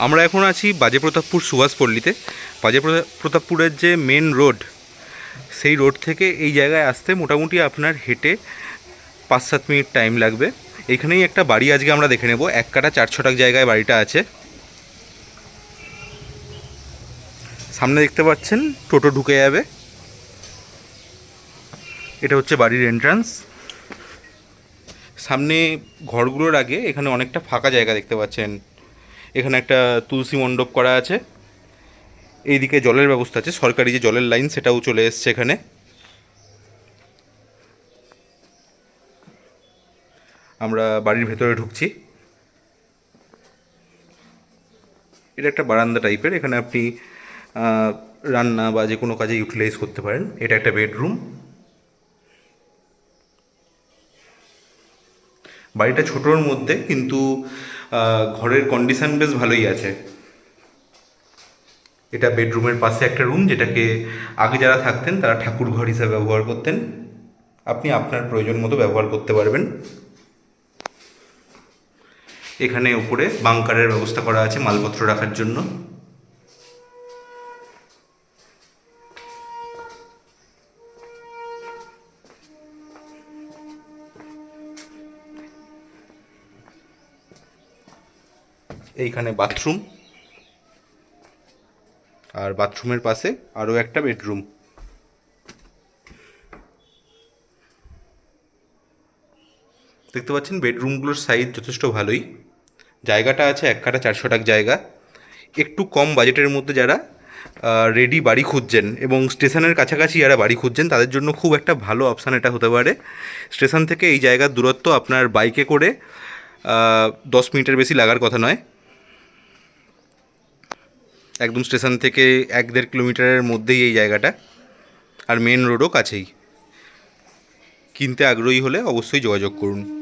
আমরা এখন আছি বাজে প্রতাপপুর সুভাষপল্লীতে। বাজে প্রতা- প্রতাপপুরের যে মেন রোড সেই রোড থেকে এই জায়গায় আসতে মোটামুটি আপনার হেঁটে পাঁচ সাত মিনিট টাইম লাগবে। এখানেই একটা বাড়ি আজকে আমরা দেখে নেব। এক কাটা চার ছটাক জায়গায় বাড়িটা আছে। সামনে দেখতে পাচ্ছেন, টোটো ঢুকে যাবে। এটা হচ্ছে বাড়ির এন্ট্রান্স সামনে ঘরগুলোর আগে এখানে অনেকটা ফাঁকা জায়গা দেখতে পাচ্ছেন। এখানে একটা তুলসী মণ্ডপ করা আছে। এইদিকে জলের ব্যবস্থা আছে, সরকারি যে জলের লাইন সেটাও চলে এসছে এখানে। আমরা বাড়ির ভেতরে ঢুকছি। এটা একটা বারান্দা টাইপের, এখানে আপনি রান্না বা যে কোনো কাজে ইউটিলাইজ করতে পারেন। এটা একটা বেডরুম। বাড়িটা ছোটোর মধ্যে, কিন্তু ঘরের কন্ডিশন বেশ ভালোই আছে। এটা বেডরুমের পাশে একটা রুম যেটাকে আগে যারা থাকতেন তারা ঠাকুর ঘর হিসাবে ব্যবহার করতেন। আপনি আপনার প্রয়োজন মতো ব্যবহার করতে পারবেন। এখানে উপরে বাংকারের ব্যবস্থা করা আছে, মালপত্র রাখার জন্য। এইখানে বাথরুম। আর বাথরুমের পাশে আরও একটা বেডরুম। দেখতে পাচ্ছেন, বেডরুমগুলোর সাইজ যথেষ্ট ভালোই। জায়গাটা আছে এক কাটা চারশো টাক জায়গা। একটু কম বাজেটের মধ্যে যারা রেডি বাড়ি খুঁজছেন এবং স্টেশনের কাছাকাছি যারা বাড়ি খুঁজছেন, তাদের জন্য খুব একটা ভালো অপশান এটা হতে পারে। স্টেশন থেকে এই জায়গার দূরত্ব আপনার বাইকে করে দশ মিনিটের বেশি লাগার কথা নয়। একদম স্টেশন থেকে এক দেড় কিলোমিটারের মধ্যেই এই জায়গাটা। আর মেন রোডও কাছেই। কিনতে আগ্রহী হলে অবশ্যই যোগাযোগ করুন।